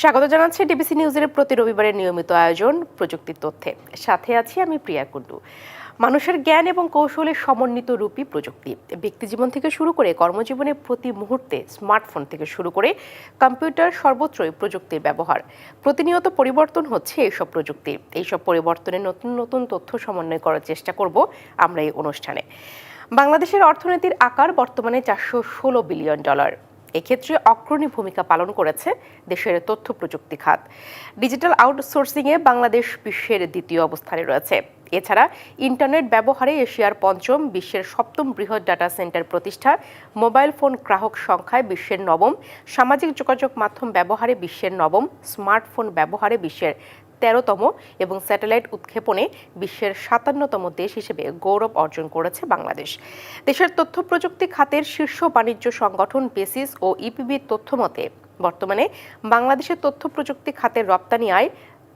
স্বাগত জানাচ্ছি ডিবিসি নিউজের প্রতি রবিবারের নিয়মিত আয়োজন প্রযুক্তির তথ্যে। সাথে আছি আমি প্রিয়া কুণ্ডু। মানুষের জ্ঞান এবং কৌশলের সমন্বিত রূপী প্রযুক্তি। ব্যক্তিজীবন থেকে শুরু করে কর্মজীবনে প্রতি মুহূর্তে স্মার্টফোন থেকে শুরু করে কম্পিউটার সর্বত্রই প্রযুক্তির ব্যবহার। প্রতিনিয়ত পরিবর্তন হচ্ছে এইসব প্রযুক্তি। এইসব পরিবর্তনে নতুন নতুন তথ্য সমন্বয় করার চেষ্টা করব আমরা এই অনুষ্ঠানে। বাংলাদেশের অর্থনীতির আকার বর্তমানে চারশো ষোলো বিলিয়ন ডলার। এক্ষেত্রে অগ্রণী ভূমিকা পালন করেছে দেশের তথ্য প্রযুক্তি খাত। ডিজিটাল আউটসোর্সিংয়ে বাংলাদেশ বিশ্বের দ্বিতীয় অবস্থানে রয়েছে। এছাড়া ইন্টারনেট ব্যবহারে এশিয়ার পঞ্চম, বিশ্বের সপ্তম বৃহৎ ডাটা সেন্টার প্রতিষ্ঠা মোবাইল ফোন গ্রাহক সংখ্যায় বিশ্বের নবম, সামাজিক যোগাযোগ মাধ্যম ব্যবহারে বিশ্বের নবম, স্মার্টফোন ব্যবহারে বিশ্বের তেরোতম এবং স্যাটেলাইট উৎক্ষেপণে বিশ্বের সাতান্নতম দেশ হিসেবে গৌরব অর্জন করেছে বাংলাদেশ। দেশের তথ্য প্রযুক্তি খাতের শীর্ষ বাণিজ্য সংগঠন বেসিস ও ইপিবির তথ্য মতে, বর্তমানে বাংলাদেশের তথ্য প্রযুক্তি খাতের রপ্তানি আয়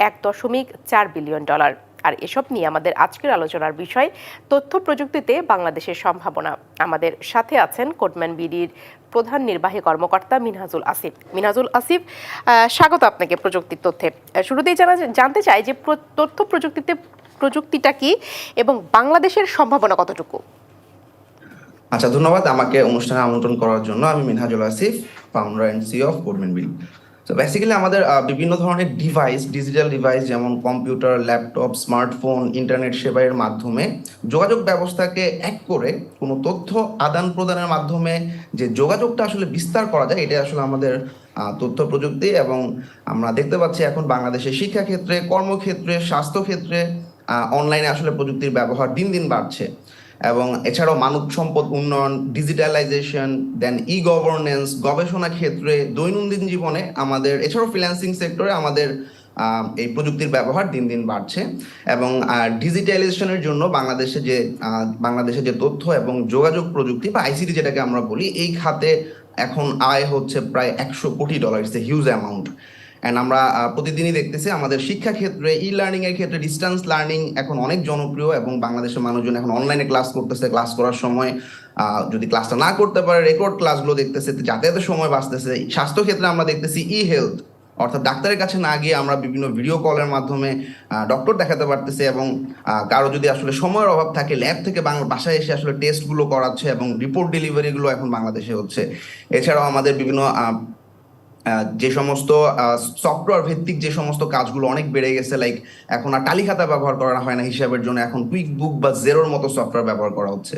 এক দশমিক চার বিলিয়ন ডলার। আর এসব নিয়ে আমাদের আজকের আলোচনার বিষয়, তথ্য প্রযুক্তিতে বাংলাদেশের সম্ভাবনা। আমাদের সাথে আছেন কোটম্যান বিডির প্রধান নির্বাহী কর্মকর্তা মিনহাজুল আসিফ। মিনহাজুল আসিফ স্বাগত আপনাকে প্রযুক্তির তথ্যে। শুরুতেই জানা জানতে চাই যে তথ্য প্রযুক্তিতে প্রযুক্তিটা কি এবং বাংলাদেশের সম্ভাবনা কতটুকু? আচ্ছা ধন্যবাদ আমাকে অনুষ্ঠানে আমন্ত্রণ করার জন্য। আমি Minhajul Asif founder and CEO of কোডমেন বিল তো বেসিক্যালি আমাদের বিভিন্ন ধরনের ডিভাইস ডিজিটাল ডিভাইস যেমন কম্পিউটার ল্যাপটপ স্মার্টফোন ইন্টারনেট সেবায়ের মাধ্যমে যোগাযোগ ব্যবস্থাকে এক করে কোনো তথ্য আদান প্রদানের মাধ্যমে যে যোগাযোগটা আসলে বিস্তার করা যায় এটা আসলে আমাদের তথ্য প্রযুক্তি এবং আমরা দেখতে পাচ্ছি এখন বাংলাদেশের শিক্ষাক্ষেত্রে, কর্মক্ষেত্রে, স্বাস্থ্যক্ষেত্রে অনলাইনে আসলে প্রযুক্তির ব্যবহার দিন দিন বাড়ছে। এবং এছাড়াও মানব সম্পদ উন্নয়ন ডিজিটালাইজেশন দেন ই গভর্নেন্স গবেষণা ক্ষেত্রে দৈনন্দিন জীবনে আমাদের, এছাড়াও ফ্রিল্যান্সিং সেক্টরে আমাদের এই প্রযুক্তির ব্যবহার দিন দিন বাড়ছে এবং ডিজিটালাইজেশনের জন্য বাংলাদেশে যে বাংলাদেশে যে তথ্য এবং যোগাযোগ প্রযুক্তি বা আইসিটি যেটাকে আমরা বলি, এই খাতে এখন আয় হচ্ছে প্রায় একশো কোটি dollar it's a huge amount and আমরা প্রতিদিনই দেখতেছি আমাদের শিক্ষা ক্ষেত্রে ই লার্নিং এর ক্ষেত্রে ডিস্টেন্স লার্নিং এখন অনেক জনপ্রিয় এবং বাংলাদেশের মানুষজন এখন অনলাইনে ক্লাস করতেছে ক্লাস করার সময় যদি ক্লাসটা না করতে পারে রেকর্ড ক্লাসগুলো দেখতেছে যাতায়াতের সময় বাঁচতেছে। স্বাস্থ্য ক্ষেত্রে আমরা দেখতেছি ই হেলথ অর্থাৎ ডাক্তারের কাছে না গিয়ে আমরা বিভিন্ন ভিডিও কলের মাধ্যমে ডক্টর দেখাতে পারতেছি এবং কারও যদি আসলে সময়ের অভাব থাকে ল্যাব থেকে বাংলা, বাসায় এসে আসলে টেস্টগুলো করাচ্ছে এবং রিপোর্ট ডেলিভারিগুলো এখন বাংলাদেশে হচ্ছে। এছাড়াও আমাদের বিভিন্ন যে সমস্ত সফটওয়্যার ভিত্তিক যে সমস্ত কাজগুলো অনেক বেড়ে গেছে লাইক এখন আর টালি খাতা ব্যবহার করা হয় না হিসাবের জন্য, এখন কুইক বুক বা জেরোর মতো সফটওয়্যার ব্যবহার করা হচ্ছে।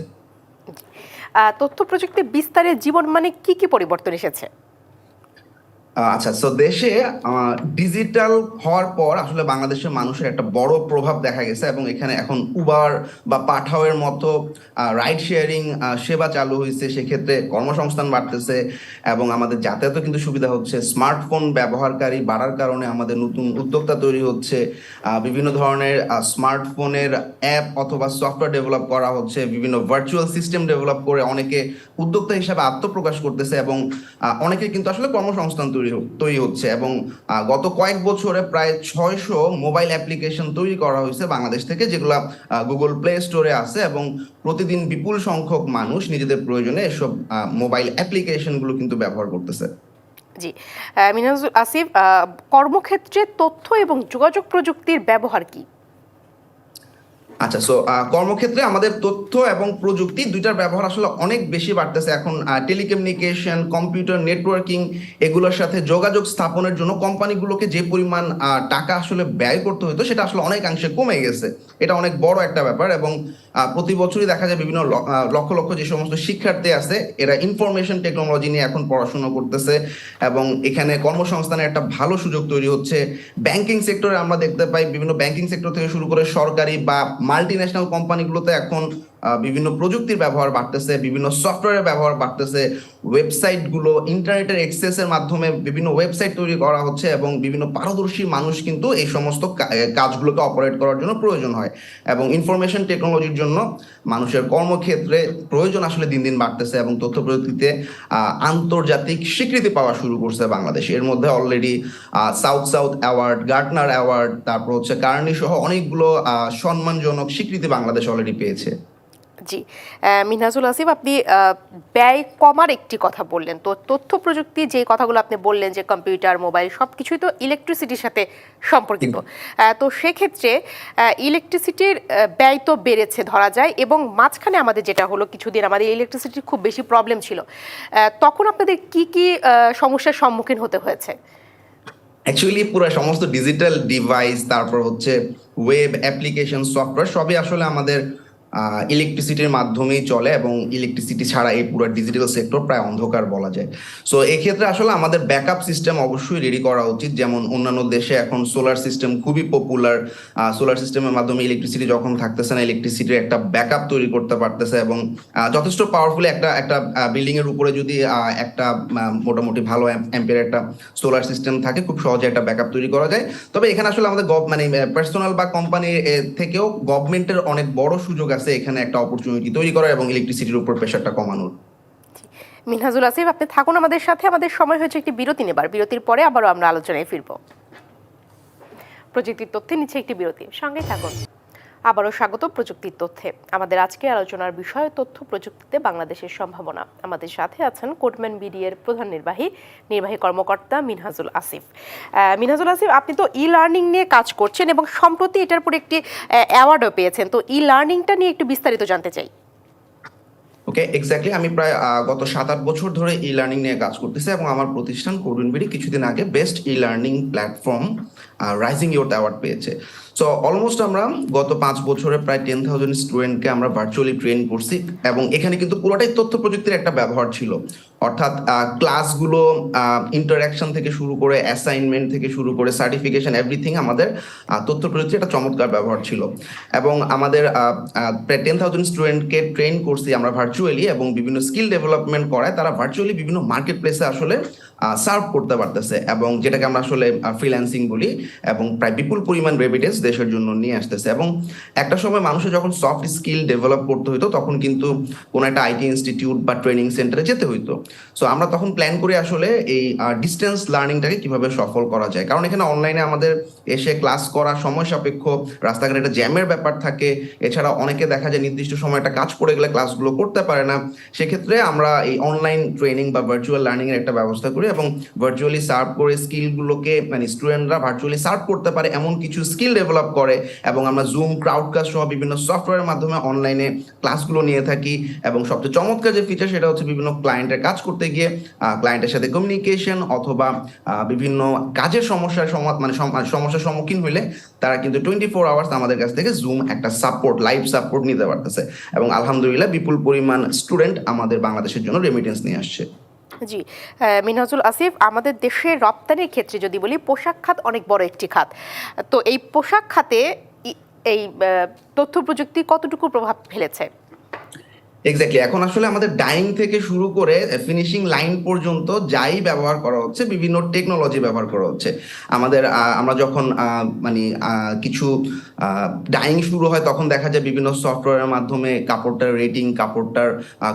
তথ্য প্রযুক্তি বিস্তারে জীবন মানে কি কি পরিবর্তন এসেছে? আচ্ছা সো দেশে ডিজিটাল হওয়ার পর আসলে বাংলাদেশের মানুষের একটা বড় প্রভাব দেখা গেছে এবং এখানে এখন উবার বা পাঠাওয়ের মতো রাইড শেয়ারিং সেবা চালু হয়েছে সেক্ষেত্রে কর্মসংস্থান বাড়তেছে এবং আমাদের যাতায়াতও কিন্তু সুবিধা হচ্ছে। স্মার্টফোন ব্যবহারকারী বাড়ার কারণে আমাদের নতুন উদ্যোক্তা তৈরি হচ্ছে। বিভিন্ন ধরনের স্মার্টফোনের অ্যাপ অথবা সফটওয়্যার ডেভেলপ করা হচ্ছে। বিভিন্ন ভার্চুয়াল সিস্টেম ডেভেলপ করে অনেকে উদ্যোক্তা হিসাবে আত্মপ্রকাশ করতেছে এবং অনেকে কিন্তু আসলে কর্মসংস্থান তৈরি হ- তৈরি হচ্ছে এবং গত কয়েক বছরে প্রায় ছয়শো মোবাইল অ্যাপ্লিকেশন তৈরি করা হয়েছে বাংলাদেশ থেকে, যেগুলো গুগল প্লে স্টোরে আছে এবং প্রতিদিন বিপুল সংখ্যক মানুষ নিজেদের প্রয়োজনে এসব মোবাইল অ্যাপ্লিকেশনগুলো কিন্তু ব্যবহার করতেছে। জি মিনাজুল আসিফ কর্মক্ষেত্রে তথ্য এবং যোগাযোগ প্রযুক্তির ব্যবহার কি? আচ্ছা সো কর্মক্ষেত্রে আমাদের তথ্য এবং প্রযুক্তি দুইটার ব্যবহার আসলে অনেক বেশি বাড়তেছে। এখন টেলিকমিউনিকেশন কম্পিউটার নেটওয়ার্কিং এগুলোর সাথে যোগাযোগ স্থাপনের জন্য কোম্পানিগুলোকে যে পরিমাণ টাকা আসলে ব্যয় করতে হতো সেটা আসলে অনেকাংশে কমে গেছে। এটা অনেক বড় একটা ব্যাপার এবং প্রতি বছরই দেখা যায় বিভিন্ন লক্ষ লক্ষ যে সমস্ত শিক্ষার্থী আছে, এরা ইনফরমেশন টেকনোলজি নিয়ে এখন পড়াশোনা করতেছে এবং এখানে কর্মসংস্থানের একটা ভালো সুযোগ তৈরি হচ্ছে। ব্যাংকিং সেক্টরে আমরা দেখতে পাই, বিভিন্ন ব্যাংকিং সেক্টর থেকে শুরু করে সরকারি বা মাল্টি ন্যাশনাল কোম্পানিগুলোতে এখন বিভিন্ন প্রযুক্তির ব্যবহার বাড়তেছে, বিভিন্ন সফটওয়্যারের ব্যবহার বাড়তেছে ওয়েবসাইটগুলো ইন্টারনেটের এক্সেসের মাধ্যমে বিভিন্ন ওয়েবসাইট তৈরি করা হচ্ছে এবং বিভিন্ন পারদর্শী মানুষ কিন্তু এই সমস্ত কাজগুলোকে অপারেট করার জন্য প্রয়োজন হয় এবং ইনফরমেশন টেকনোলজির জন্য মানুষের কর্মক্ষেত্রে প্রয়োজন আসলে দিন দিন বাড়তেছে এবং তথ্য প্রযুক্তিতে আন্তর্জাতিক স্বীকৃতি পাওয়া শুরু করছে বাংলাদেশ। এর মধ্যে already south south award Gartner award তারপর হচ্ছে কার্নি সহ অনেকগুলো সম্মানজনক স্বীকৃতি বাংলাদেশ অলরেডি পেয়েছে। জি। আহ, মিনহাজুল আসিফ আপনি ব্যয় কমার একটি কথা বললেন। তো তথ্য প্রযুক্তি যে কথাগুলো আপনি বললেন যে কম্পিউটার মোবাইল সব কিছুই তো ইলেকট্রিসিটির সাথে সম্পর্কিত। তো সেক্ষেত্রে ইলেকট্রিসিটির ব্যয় তো বেড়েছে ধরা যায় এবং মাঝখানে আমাদের যেটা হলো কিছুদিন আমাদের ইলেকট্রিসিটির খুব বেশি প্রবলেম ছিল। তখন আপনাদের কি কি সমস্যার সম্মুখীন হতে হয়েছে? অ্যাকচুয়ালি পুরো সমস্ত ডিজিটাল ডিভাইস তারপর হচ্ছে ওয়েব অ্যাপ্লিকেশন সফটওয়্যার সবই আসলে আমাদের ইলেকট্রিসিটির মাধ্যমেই চলে এবং ইলেকট্রিসিটি ছাড়া এই পুরো ডিজিটাল সেক্টর প্রায় অন্ধকার বলা যায়। সো এক্ষেত্রে আসলে আমাদের ব্যাকআপ সিস্টেম অবশ্যই রেডি করা উচিত। যেমন অন্যান্য দেশে এখন সোলার সিস্টেম খুবই পপুলার সোলার সিস্টেমের মাধ্যমে ইলেকট্রিসিটি যখন থাকতেছে না ইলেকট্রিসিটির একটা ব্যাকআপ তৈরি করতে পারতেছে এবং যথেষ্ট পাওয়ারফুলি একটা একটা বিল্ডিং এর উপরে যদি একটা মোটামুটি ভালো অ্যাম্পের একটা সোলার সিস্টেম থাকে, খুব সহজে একটা ব্যাকআপ তৈরি করা যায়। তবে এখানে আসলে আমাদের মানে পার্সোনাল বা কোম্পানি থেকেও গভর্নমেন্টের অনেক বড় সুযোগ আছে এখানে একটা অপরচুনিটি তৈরি করার এবং ইলেকট্রিসিটির উপর প্রেশারটা কমানোর। মিনহাজুল আসিফ, আপনি থাকুন আমাদের সাথে। আমাদের সময় হয়েছে একটি বিরতি নেবার। বিরতির পরে আবারও আমরা আলোচনায় ফিরব। প্রযুক্তির তথ্যে নিচ্ছে একটি বিরতি। সঙ্গে থাকুন। আবারও স্বাগত প্রযুক্তির তথ্যে। আমাদের আজকে আলোচনার বিষয় তথ্য প্রযুক্তিতে বাংলাদেশের সম্ভাবনা। আমাদের সাথে আছেন কোটম্যান বিডি এর প্রধান নির্বাহী নির্বাহী কর্মকর্তা মিনহাজুল আসিফ। মিনহাজুল আসিফ, আপনি তো ই লার্নিং নিয়ে কাজ করছেন এবং সম্প্রতি এটার উপর একটি অ্যাওয়ার্ডও পেয়েছেন। তো ই লার্নিংটা নিয়ে একটু বিস্তারিত জানতে চাই। ওকে? এক্স্যাক্টলি আমি প্রায় গত সাত আট বছর ধরে ই লার্নিং নিয়ে কাজ করতেছি এবং আমার প্রতিষ্ঠান করুন বিডি কিছুদিন আগে best e learning platform rising your award পেয়েছে। সো অলমোস্ট আমরা গত পাঁচ বছরে প্রায় টেন থাউজেন্ড স্টুডেন্টকে আমরা ভার্চুয়ালি ট্রেন করছি এবং এখানে কিন্তু পুরোটাই তথ্য প্রযুক্তির একটা ব্যবহার ছিল। অর্থাৎ ক্লাসগুলো ইন্টারাকশন থেকে শুরু করে অ্যাসাইনমেন্ট থেকে শুরু করে সার্টিফিকেশন এভরিথিং আমাদের তথ্য প্রযুক্তির একটা চমৎকার ব্যবহার ছিল। এবং আমাদের প্রায় টেন থাউজেন্ড স্টুডেন্টকে ট্রেন করছি আমরা ভার্চুয়ালি এবং বিভিন্ন স্কিল ডেভেলপমেন্ট করায় তারা ভার্চুয়ালি বিভিন্ন মার্কেট প্লেসে আসলে সার্ভ করতে পারতেছে এবং যেটাকে আমরা আসলে ফ্রিল্যান্সিং বলি এবং প্রায় বিপুল পরিমাণ রেমিটেন্স দেশের জন্য নিয়ে আসতেছে। এবং একটা সময় মানুষের যখন সফট স্কিল ডেভেলপ করতে হতো তখন কিন্তু কোনো একটা আইটি ইনস্টিটিউট বা ট্রেনিং সেন্টারে যেতে হইতো। সো আমরা তখন প্ল্যান করি আসলে এই ডিস্টেন্স লার্নিংটাকে কীভাবে সফল করা যায়। কারণ এখানে অনলাইনে আমাদের এসে ক্লাস করা সময় সাপেক্ষ, রাস্তাঘাটে একটা জ্যামের ব্যাপার থাকে। এছাড়া অনেকে দেখা যায় নির্দিষ্ট সময় একটা কাজ পড়ে গেলে ক্লাসগুলো করতে পারে না। সেক্ষেত্রে আমরা এই অনলাইন ট্রেনিং বা ভার্চুয়াল লার্নিং এর একটা ব্যবস্থা করি এবং ভার্চুয়ালি সার্ভ করে স্কিলগুলোকে মানে স্টুডেন্টরা ভার্চুয়ালি সার্ভ করতে পারে এমন কিছু স্কিল ডেভেলপ করে এবং আমরা জুম ক্রাউডকাস্ট সহ বিভিন্ন সফটওয়্যারের মাধ্যমে অনলাইনে ক্লাসগুলো নিয়ে থাকি। এবং সবচেয়ে চমৎকার যে ফিচার সেটা হচ্ছে বিভিন্ন ক্লায়েন্টের কাজ করতে গিয়ে ক্লায়েন্টের সাথে কমিউনিকেশন অথবা বিভিন্ন কাজের সমস্যার সমা- মানে সমস্যার সম্মুখীন হইলে তারা কিন্তু টোয়েন্টি ফোর আওয়ার্স আমাদের কাছ থেকে জুম একটা সাপোর্ট লাইভ সাপোর্ট নিতে পারতেছে। এবং আলহামদুলিল্লাহ বিপুল পরিমাণ স্টুডেন্ট আমাদের বাংলাদেশের জন্য রেমিটেন্স নিয়ে আসছে। জি আহ, মিনহাজুল আসিফ আমাদের দেশের রপ্তানির ক্ষেত্রে যদি বলি পোশাক খাত অনেক বড় একটি খাত। তো এই পোশাক খাতে এই তথ্য প্রযুক্তি কতটুকু প্রভাব ফেলেছে? এক্স্যাক্টলি এখন আসলে আমাদের ডাইং থেকে শুরু করে ফিনিশিং লাইন পর্যন্ত যাই ব্যবহার করা হচ্ছে, বিভিন্ন টেকনোলজি ব্যবহার করা হচ্ছে। আমাদের আমরা যখন মানে কিছু ডাইং শুরু হয় তখন দেখা যায় বিভিন্ন সফটওয়্যারের মাধ্যমে কাপড়টার রেটিং কাপড়টার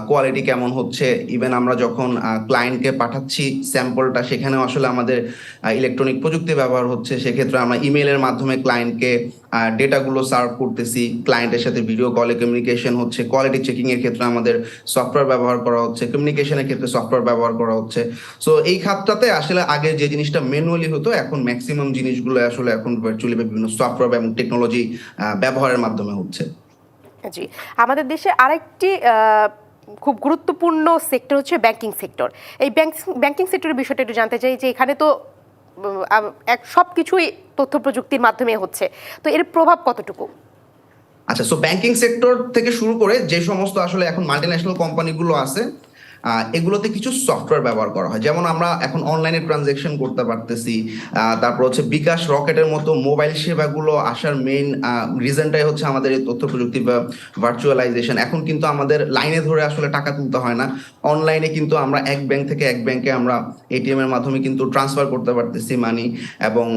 কোয়ালিটি কেমন হচ্ছে। ইভেন আমরা যখন ক্লায়েন্টকে পাঠাচ্ছি স্যাম্পলটা সেখানেও আসলে আমাদের ইলেকট্রনিক প্রযুক্তি ব্যবহার হচ্ছে। সেক্ষেত্রে আমরা ইমেলের মাধ্যমে ক্লায়েন্টকে ডেটাগুলো সার্ভ করতেছি। ক্লায়েন্টের সাথে ভিডিও কলে কমিউনিকেশন হচ্ছে। কোয়ালিটি চেকিং এর ক্ষেত্রে আমাদের সফটওয়্যার ব্যবহার করা হচ্ছে। কমিউনিকেশনের ক্ষেত্রে সফটওয়্যার ব্যবহার করা হচ্ছে। সো এই খাতটাতে আসলে আগে যে জিনিসটা ম্যানুয়ালি হতো, এখন ম্যাক্সিমাম জিনিসগুলো আসলে এখন ভার্চুয়ালি বিভিন্ন সফটওয়্যার এবং টেকনোলজি ব্যবহারের মাধ্যমে হচ্ছে। জি আমাদের দেশে আরেকটি খুব গুরুত্বপূর্ণ সেক্টর হচ্ছে ব্যাংকিং সেক্টর। এই ব্যাংকিং সেক্টরের বিষয়টা একটু জানতে চাই যে এখানে তো এক সব কিছুই তথ্য প্রযুক্তির মাধ্যমে হচ্ছে। তো এর প্রভাব কতটুকু? আচ্ছা সো ব্যাংকিং সেক্টর থেকে শুরু করে যে সমস্ত আসলে এখন মাল্টিন্যাশনাল কোম্পানিগুলো আছে এগুলোতে কিছু সফটওয়্যার ব্যবহার করা হয়। যেমন আমরা এখন অনলাইনে ট্রানজেকশন করতে পারতেছি তারপর হচ্ছে বিকাশ রকেটের মতো মোবাইল সেবাগুলো আসার মেইন রিজনটাই হচ্ছে আমাদের এই তথ্য প্রযুক্তি বা ভার্চুয়ালাইজেশন এখন কিন্তু আমাদের লাইনে ধরে আসলে টাকা তুলতে হয় না। অনলাইনে কিন্তু আমরা এক ব্যাংক থেকে এক ব্যাংকে আমরা এটিএম এর মাধ্যমে কিন্তু ট্রান্সফার করতে পারতেছি মানি এবং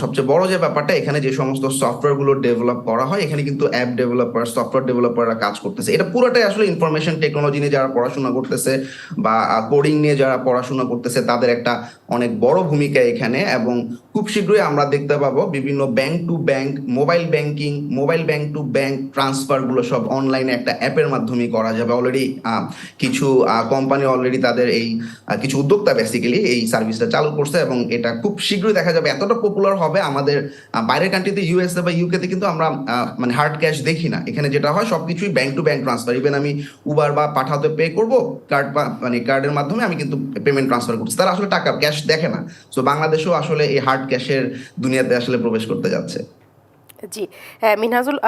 সবচেয়ে বড় যে ব্যাপারটা, এখানে যে সমস্ত সফটওয়্যারগুলো ডেভেলপ করা হয়, এখানে কিন্তু অ্যাপ ডেভেলপার সফটওয়্যার ডেভেলপাররা কাজ করতেছে। এটা পুরোটাই আসলে ইনফরমেশন টেকনোলজি নিয়ে যারা পড়াশোনা করতেছে বা বোর্ডিং নিয়ে যারা পড়াশোনা করতেছে তাদের একটা অনেক বড় ভূমিকা এখানে এবং খুব শীঘ্রই আমরা দেখতে পাবো বিভিন্ন bank to bank mobile banking mobile bank to bank ট্রান্সফারগুলো সব অনলাইনে একটা অ্যাপের মাধ্যমে করা যাবে অলরেডি কিছু কোম্পানি অলরেডি তাদের এই কিছু উদ্যোক্তা বেসিক্যালি এই সার্ভিসটা চালু করছে এবং এটা খুব শীঘ্রই দেখা যাবে। এতটা পপুলার হবে আমাদের বাইরের কান্ট্রিতে ইউএসএ বা ইউকেতে কিন্তু আমরা মানে হার্ড ক্যাশ দেখি না। এখানে যেটা হয় সবকিছুই bank to bank transfer even আমি উবার বা পাঠাতে পে করব কার্ড বা মানে কার্ডের মাধ্যমে আমি কিন্তু পেমেন্ট ট্রান্সফার করছি। তারা আসলে টাকা ক্যাশ দেখে না। তো বাংলাদেশও আসলে এই হার্ড ক্যাশের দুনিয়াতে আসলে প্রবেশ করতে যাচ্ছে। জি। হ্যাঁ, মিনহাজুল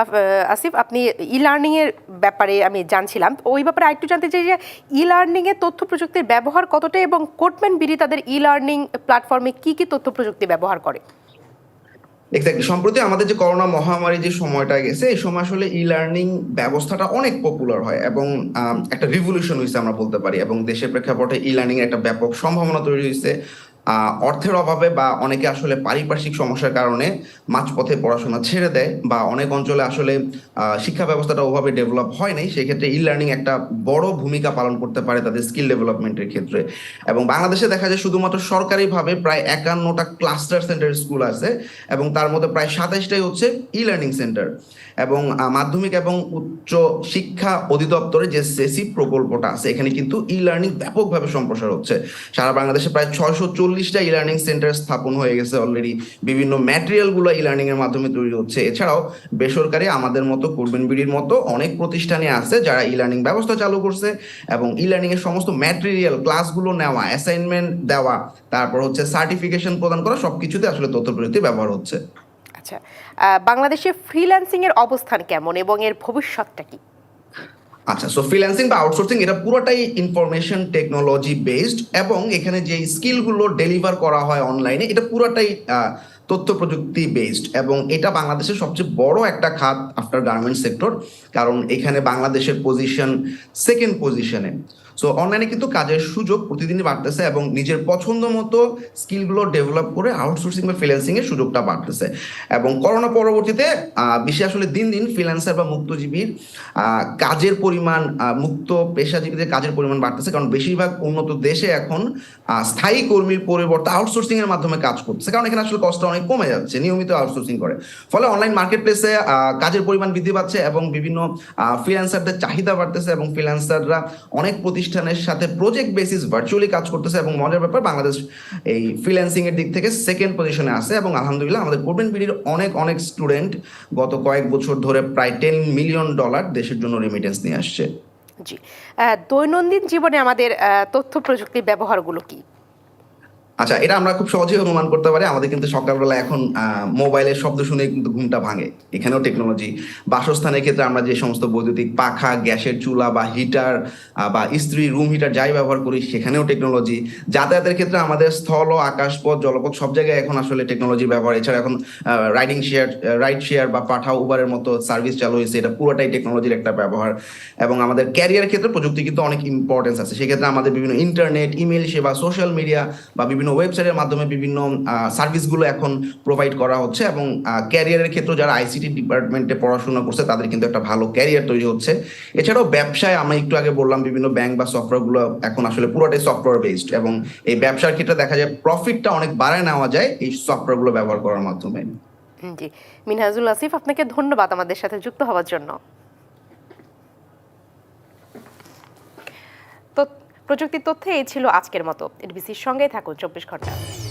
আসিফ আপনি ই লার্নিংয়ের ব্যাপারে আমি জানছিলাম। ওই ব্যাপারে আরেকটু জানতে চাই যে ই লার্নিংয়ে তথ্য প্রযুক্তির ব্যবহার কতটা এবং কোটম্যান বিডি তাদের ই লার্নিং প্ল্যাটফর্মে কী কী তথ্য প্রযুক্তি ব্যবহার করে? এক্স্যাক্টলি সম্প্রতি আমাদের যে করোনা মহামারী যে সময়টা গেছে, এই সময় আসলে ই লার্নিং ব্যবস্থাটা অনেক পপুলার হয় এবং একটা রিভলিউশন হয়েছে আমরা বলতে পারি এবং দেশের প্রেক্ষাপটে ই লার্নিং একটা ব্যাপক সম্ভাবনা তৈরি হয়েছে অর্থের অভাবে বা অনেকে আসলে পারিপার্শ্বিক সমস্যার কারণে মাঝপথে পড়াশোনা ছেড়ে দেয় বা অনেক অঞ্চলে আসলে শিক্ষা ব্যবস্থাটা ওভাবে ডেভেলপ হয় নাই, সেক্ষেত্রে ই লার্নিং একটা বড় ভূমিকা পালন করতে পারে তাদের স্কিল ডেভেলপমেন্টের ক্ষেত্রে। এবং বাংলাদেশে দেখা যায় শুধুমাত্র সরকারিভাবে প্রায় একান্নটা ক্লাস্টার সেন্টার স্কুল আছে এবং তার মধ্যে প্রায় সাতাইশটাই হচ্ছে ই লার্নিং সেন্টার এবং মাধ্যমিক এবং উচ্চ শিক্ষা অধিদপ্তরে যে সেসি প্রকল্পটা আছে, এখানে কিন্তু ই লার্নিং ব্যাপকভাবে সম্প্রসার হচ্ছে। সারা বাংলাদেশে প্রায় ছয়শো চল্লিশ চল্লিশটা ই লার্নিং সেন্টার স্থাপন হয়ে গেছে অলরেডি বিভিন্ন ম্যাটেরিয়ালগুলো ই লার্নিং এর মাধ্যমে তৈরি হচ্ছে। এছাড়াও বেসরকারি আমাদের মতো করবেন বিডির মতো অনেক প্রতিষ্ঠানে আছে যারা ই লার্নিং ব্যবস্থা চালু করছে এবং ই এর সমস্ত ম্যাটেরিয়াল ক্লাসগুলো নেওয়া অ্যাসাইনমেন্ট দেওয়া, তারপর হচ্ছে সার্টিফিকেশন প্রদান করা, সবকিছুতে আসলে তথ্য প্রযুক্তি ব্যবহার হচ্ছে। আচ্ছা বাংলাদেশে ফ্রিল্যান্সিং এর অবস্থান কেমন এবং এর ভবিষ্যৎটা কি? আচ্ছা সো ফ্রিল্যান্সিং বা আউটসোর্সিং এটা পুরোটাই ইনফরমেশন টেকনোলজি বেসড এবং এখানে যে স্কিলগুলো ডেলিভার করা হয় অনলাইনে এটা পুরোটাই তথ্য প্রযুক্তি বেসড এবং এটা বাংলাদেশের সবচেয়ে বড় একটা খাত আফটার গার্মেন্ট সেক্টর কারণ এখানে বাংলাদেশের পজিশন সেকেন্ড পজিশনে সো অনলাইনে কিন্তু কাজের সুযোগ প্রতিদিনই বাড়তেছে এবং নিজের পছন্দ মতো স্কিলগুলো ডেভেলপ করে আউটসোর্সিং বা ফ্রিল্যান্সিং এর সুযোগটা বাড়তেছে। এবং করোনা পরবর্তীতে বিশ্বে আসলে দিন দিন ফ্রিল্যান্সার বা মুক্তজীবীর কাজের পরিমাণ মুক্ত পেশাজীবীদের কাজের পরিমাণ বাড়তেছে। কারণ বেশিরভাগ উন্নত দেশে এখন স্থায়ী কর্মীর পরিবর্তে আউটসোর্সিং এর মাধ্যমে কাজ করতেছে। কারণ এখানে আসলে কষ্ট অনেক কমে যাচ্ছে, নিয়মিত আউটসোর্সিং করে। ফলে অনলাইন মার্কেট প্লেসে কাজের পরিমাণ বৃদ্ধি পাচ্ছে এবং বিভিন্ন ফ্রিল্যান্সারদের চাহিদা বাড়তেছে এবং ফ্রিল্যান্সাররা অনেক প্রতিষ্ঠানের সাথে প্রজেক্ট বেসিস ভার্চুয়ালি কাজ করতেছে এবং মজার ব্যাপার, বাংলাদেশ এই ফ্রিল্যান্সিং এর দিক থেকে সেকেন্ড পজিশনে আছে এবং আলহামদুলিল্লাহ আমাদের কোর্বেন পিডির অনেক অনেক স্টুডেন্ট গত কয়েক বছর ধরে প্রায় টেন মিলিয়ন ডলার দেশের জন্য রেমিটেন্স নিয়ে আসছে। জি। দৈনন্দিন জীবনে আমাদের তথ্য প্রযুক্তির ব্যবহারগুলো কি? আচ্ছা এটা আমরা খুব সহজেই অনুমান করতে পারি। আমাদের কিন্তু সকালবেলা এখন মোবাইলের শব্দ শুনে কিন্তু ঘুমটা ভাঙে। এখানেও টেকনোলজি বাসস্থানের ক্ষেত্রে আমরা যে সমস্ত বৈদ্যুতিক পাখা, গ্যাসের চুলা বা হিটার বা ইস্ত্রি রুম হিটার যাই ব্যবহার করি, সেখানেও টেকনোলজি যাতায়াতের ক্ষেত্রে আমাদের স্থল আকাশপথ জলপথ সব জায়গায় এখন আসলে টেকনোলজি ব্যবহার। এছাড়া এখন রাইডিং শেয়ার রাইড শেয়ার বা পাঠা উবারের মতো সার্ভিস চালু হয়েছে। এটা পুরোটাই টেকনোলজির একটা ব্যবহার। এবং আমাদের ক্যারিয়ার ক্ষেত্রে প্রযুক্তি কিন্তু অনেক ইম্পর্টেন্স আছে। সেক্ষেত্রে আমাদের বিভিন্ন ইন্টারনেট ইমেল সেবা সোশ্যাল মিডিয়া বা বিভিন্ন ওয়েবসাইটের মাধ্যমে বিভিন্ন সার্ভিসগুলো এখন প্রোভাইড করা হচ্ছে এবং ক্যারিয়ারের ক্ষেত্রে যারা আইসিটি ডিপার্টমেন্টে পড়াশোনা করছে তাদের কিন্তু একটা ভালো ক্যারিয়ার তৈরি হচ্ছে। এছাড়াও ব্যবসায় আমরা একটু আগে বললাম বিভিন্ন ব্যাংক বা সফটওয়্যারগুলো এখন আসলে পুরোটাই সফটওয়্যার বেসড এবং এই ব্যবসার ক্ষেত্রে দেখা যায় প্রফিটটা অনেক বাড়ায় নেওয়া যায় এই সফটওয়্যারগুলো ব্যবহার করার মাধ্যমে। জি। মিনহাজুল আসিফ আপনাকে ধন্যবাদ আমাদের সাথে যুক্ত হওয়ার জন্য। তো প্রযুক্তির তথ্যে এই ছিল আজকের মতো। এনবিসির সঙ্গে থাকুন চব্বিশ ঘণ্টা।